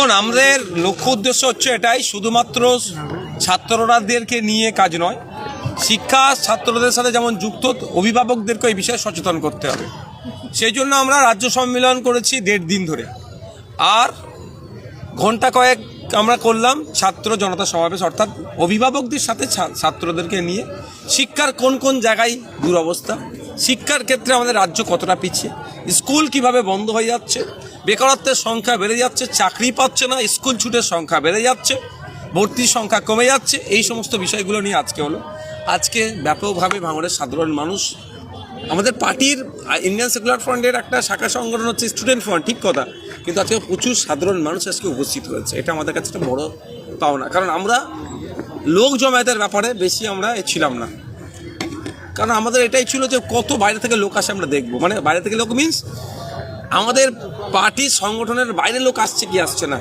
দেখুন, আমাদের লক্ষ্য উদ্দেশ্য হচ্ছে এটাই, শুধুমাত্র ছাত্ররাদেরকে নিয়ে কাজ নয়, শিক্ষা ছাত্রদের সাথে যেমন যুক্ত, অভিভাবকদেরকে এই বিষয়ে সচেতন করতে হবে। সেই জন্য আমরা রাজ্য সম্মেলন করেছি দেড় দিন ধরে। আর ঘণ্টা কয়েক আমরা করলাম ছাত্র জনতা সমাবেশ, অর্থাৎ অভিভাবকদের সাথে ছাত্রদেরকে নিয়ে। শিক্ষার কোন কোন জায়গায় দুরবস্থা? শিক্ষার ক্ষেত্রে আমাদের রাজ্য কতটা পিছিয়ে? স্কুল কীভাবে বন্ধ হয়ে যাচ্ছে? বেকারত্বের সংখ্যা বেড়ে যাচ্ছে, চাকরি পাচ্ছে না, স্কুল ছুটের সংখ্যা বেড়ে যাচ্ছে, ভর্তির সংখ্যা কমে যাচ্ছে, এই সমস্ত বিষয়গুলো নিয়ে আজকে হলো। আজকে ব্যাপকভাবে ভাঙড়ের সাধারণ মানুষ, আমাদের পার্টির ইন্ডিয়ান সেকুলার ফ্রন্টের একটা শাখা সংগঠন হচ্ছে স্টুডেন্ট ফ্রন্ট ঠিক কথা? কিন্তু আজকে প্রচুর সাধারণ মানুষ আজকে উপস্থিত হয়েছে। এটা আমাদের কাছে একটা বড় পাওনা। কারণ আমরা লোক জমায়েতের ব্যাপারে বেশি আমরা ছিলাম না। কারণ আমাদের এটাই ছিল যে কত বাইরে থেকে লোক আসে আমরা দেখব। মানে বাইরে থেকে লোক মিন্স আমাদের পার্টি সংগঠনের বাইরে লোক আসছে কি আসছে না।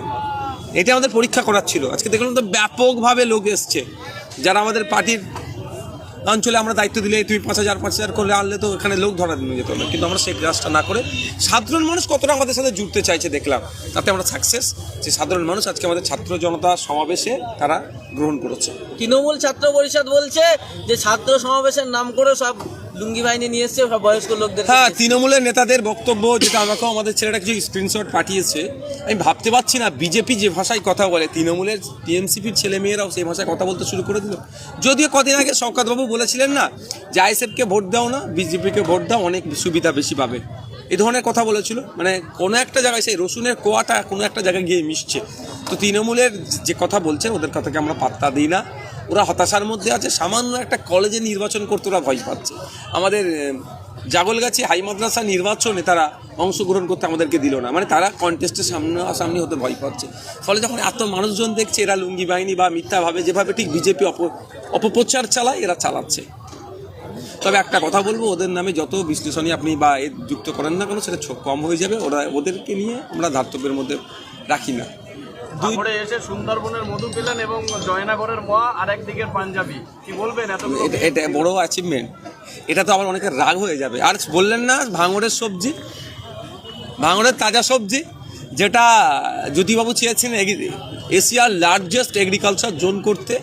এটা আমাদের পরীক্ষা করার ছিল। আজকে দেখলাম তো ব্যাপকভাবে লোক এসছে। যারা আমাদের পার্টির অঞ্চলে আমরা দায়িত্ব দিলে তুমি পাঁচ হাজার পাঁচ হাজার করলে আনলে তো এখানে লোক ধরা দিন যেত না। কিন্তু আমরা সেই কাজটা না করে সাধারণ মানুষ কতটা আমাদের সাথে জুড়তে চাইছে দেখলাম। তাতে আমরা সাকসেস যে সাধারণ মানুষ আজকে আমাদের ছাত্র জনতা সমাবেশে তারা গ্রহণ করেছে। তৃণমূল ছাত্র পরিষদ বলছে যে ছাত্র সমাবেশের নাম করে সব লুঙ্গি বাহিনী নিয়ে এসছে সব বয়স্ক লোকদের হ্যাঁ তৃণমূলের নেতাদের বক্তব্য যেটা আমাকেও আমাদের ছেলেটা কিছু স্ক্রিনশট পাঠিয়েছে আমি ভাবতে পারছি না বিজেপি যে ভাষায় কথা বলে তৃণমূলের টিএমসিপির ছেলে মেয়েরাও সেই ভাষায় কথা বলতে শুরু করে দিল। যদিও কদিন আগে শওকতবাবু বলেছিলেন না যে আইএসএফকে ভোট দাও না বিজেপিকে ভোট দাও অনেক সুবিধা বেশি পাবে। এই ধরনের কথা বলেছিল। মানে কোনো একটা জায়গায় সেই রসুনের কোয়াটা কোনো একটা জায়গায় গিয়ে মিশছে। তো তৃণমূলের যে কথা বলছেন ওদের কথাকে আমরা পাত্তা দিই না। ওরা হতাশার মধ্যে আছে, সামান্য একটা কলেজে নির্বাচন করতে ওরা ভয় পাচ্ছে। আমাদের জাগলগাছি হাই মাদ্রাসা নির্বাচনে তারা অংশগ্রহণ করতে আমাদেরকে দিল না। মানে তারা কন্টেস্টের সামনে সামনে হতে ভয় পাচ্ছে। ফলে যখন এত মানুষজন দেখছে, এরা লুঙ্গি বাহিনী বা মিথ্যাভাবে যেভাবে ঠিক বিজেপি অপ, অপপ্রচার চালায়, এরা চালাচ্ছে। তবে একটা কথা বলব, ওদের নামে যত বিশ্লেষণী আপনি বা যুক্ত করেন না কেন, সেটা কম হয়ে যাবে। ওরা, ওদেরকে নিয়ে আমরা ধার্তব্যের মধ্যে রাখি না। দুই এসে সুন্দরবনের মধু পেলেন এবং জয়নগরের মোয়া আর একদিকের পাঞ্জাবি। কি বলবেন এত এটা বড় অ্যাচিভমেন্ট এটা তো আবার অনেকের রাগ হয়ে যাবে। আর বললেন না ভাঙড়ের সবজি? ভাঙড়ের তাজা সবজি যেটা জ্যোতিবাবু চেয়েছেন এশিয়ার লার্জেস্ট এগ্রিকালচার জোন করতে।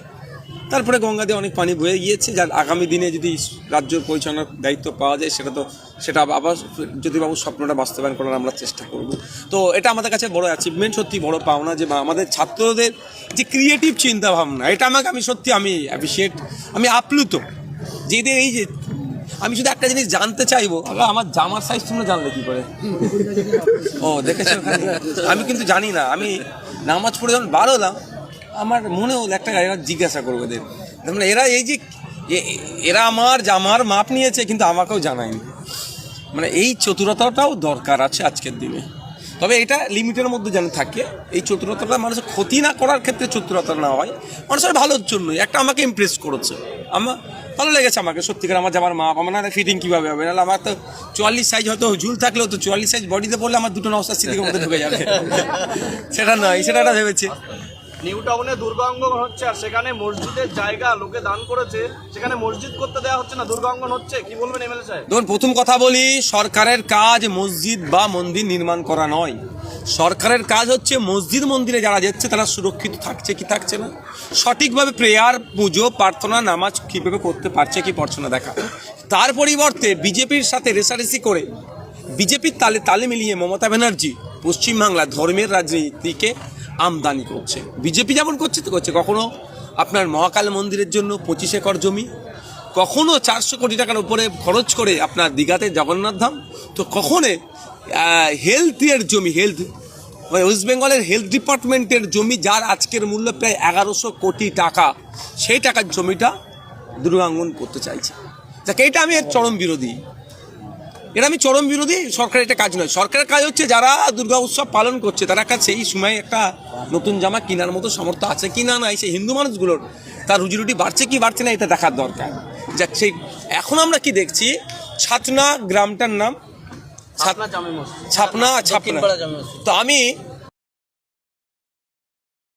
তারপরে গঙ্গাতে অনেক পানি বয়ে গিয়েছে, যার আগামী দিনে যদি রাজ্য পরিচালনার দায়িত্ব পাওয়া যায়, সেটা তো, সেটা আবার জ্যোতিবাবুর স্বপ্নটা বাস্তবায়ন করার আমরা চেষ্টা করব। তো এটা আমাদের কাছে বড় অ্যাচিভমেন্ট সত্যি বড় পাওনা যে আমাদের ছাত্রদের যে ক্রিয়েটিভ চিন্তা ভাবনা এটা আমাকে আমি সত্যি আমি অ্যাপ্রিসিয়েট আমি আপ্লুত। যে এই যে, আমি শুধু একটা জিনিস জানতে চাইব আমার জামার সাইজ তোমরা জানলে কি করে? ও, দেখেছ? আমি কিন্তু জানি না, আমি নামাজ পড়ে যখন বার হলাম আমার মনে হলো একটা এরা জিজ্ঞাসা করব এদের মানে এরা এই যে এরা আমার জামার মাপ নিয়েছে কিন্তু আমাকেও জানায়নি। মানে এই চতুরতাটাও দরকার আছে আজকের দিনে। তবে এটা লিমিটের মধ্যে যেন থাকে এই চতুরতাটা মানুষের ক্ষতি না করার ক্ষেত্রে চতুরতা না হয়। মানুষের ভালোর জন্য একটা আমাকে ইমপ্রেস করেছে। আমার ভালো লেগেছে আমাকে সত্যিকার আমার জামার মাপ আমার না ফিটিং কীভাবে হবে? নাহলে আমার তো চুয়াল্লিশ সাইজ হয়তো ঝুল থাকলেও তো চুয়াল্লিশ সাইজ বডিতে পড়লে আমার দুটো নবস্থার স্মৃতির মধ্যে ঢুকে যাবে। সেটা নয় সেটা ভেবেছে। নিউ টাউনে দুর্গাঙ্গন হচ্ছে, আর সেখানে মসজিদের জায়গা লোকে দান করেছে, সেখানে মসজিদ করতে দেওয়া হচ্ছে না, দুর্গাঙ্গন হচ্ছে, কি বলবেন এমএলএ সাহেব? দেখুন, প্রথম কথা বলি, সরকারের কাজ মসজিদ বা মন্দির নির্মাণ করা নয়। সরকারের কাজ হচ্ছে মসজিদ মন্দিরে যারা যাচ্ছে, তারা সুরক্ষিত থাকছে কি থাকছে না? সঠিকভাবে প্রেয়ার, পুজো, প্রার্থনা, নামাজ কীভাবে করতে পারছে কি পারছে না দেখা। তার পরিবর্তে বিজেপির সাথে রেসারেসি করে বিজেপির তালে তালে মিলিয়ে মমতা ব্যানার্জি পশ্চিমবাংলা ধর্মের রাজনীতিকে আমদানি করছে। বিজেপি যেমন করছে, তো করছে। কখনো আপনার মহাকাল মন্দিরের জন্য পঁচিশ একর জমি, কখনো চারশো কোটি টাকার উপরে খরচ করে আপনার দীঘাতে জগন্নাথ ধাম, তো কখনো হেলথের জমি হেলথ মানে ওয়েস্ট বেঙ্গলের হেলথ ডিপার্টমেন্টের জমি যার আজকের মূল্য প্রায় এগারোশো কোটি টাকা, সেই টাকার জমিটা দুর্গাঙ্গন করতে চাইছে। যাকে, এটা আমি এর চরম বিরোধী। এটা আমি চরম বিরোধী সরকারের এটা কাজ নয়। সরকারের কাজ হচ্ছে যারা দুর্গা উৎসব পালন করছে তারা কাছে এই সময় একটা নতুন জামা কেনার মতো সামর্থ্য আছে কি না নাই সেই হিন্দু মানুষগুলোর তার রুজি রুটি বাড়ছে কি বাড়ছে না এটা দেখার দরকার। যাক সেই এখন আমরা কি দেখছি ছাতনা গ্রামটার নাম ছাপনা ছাপনা। তো আমি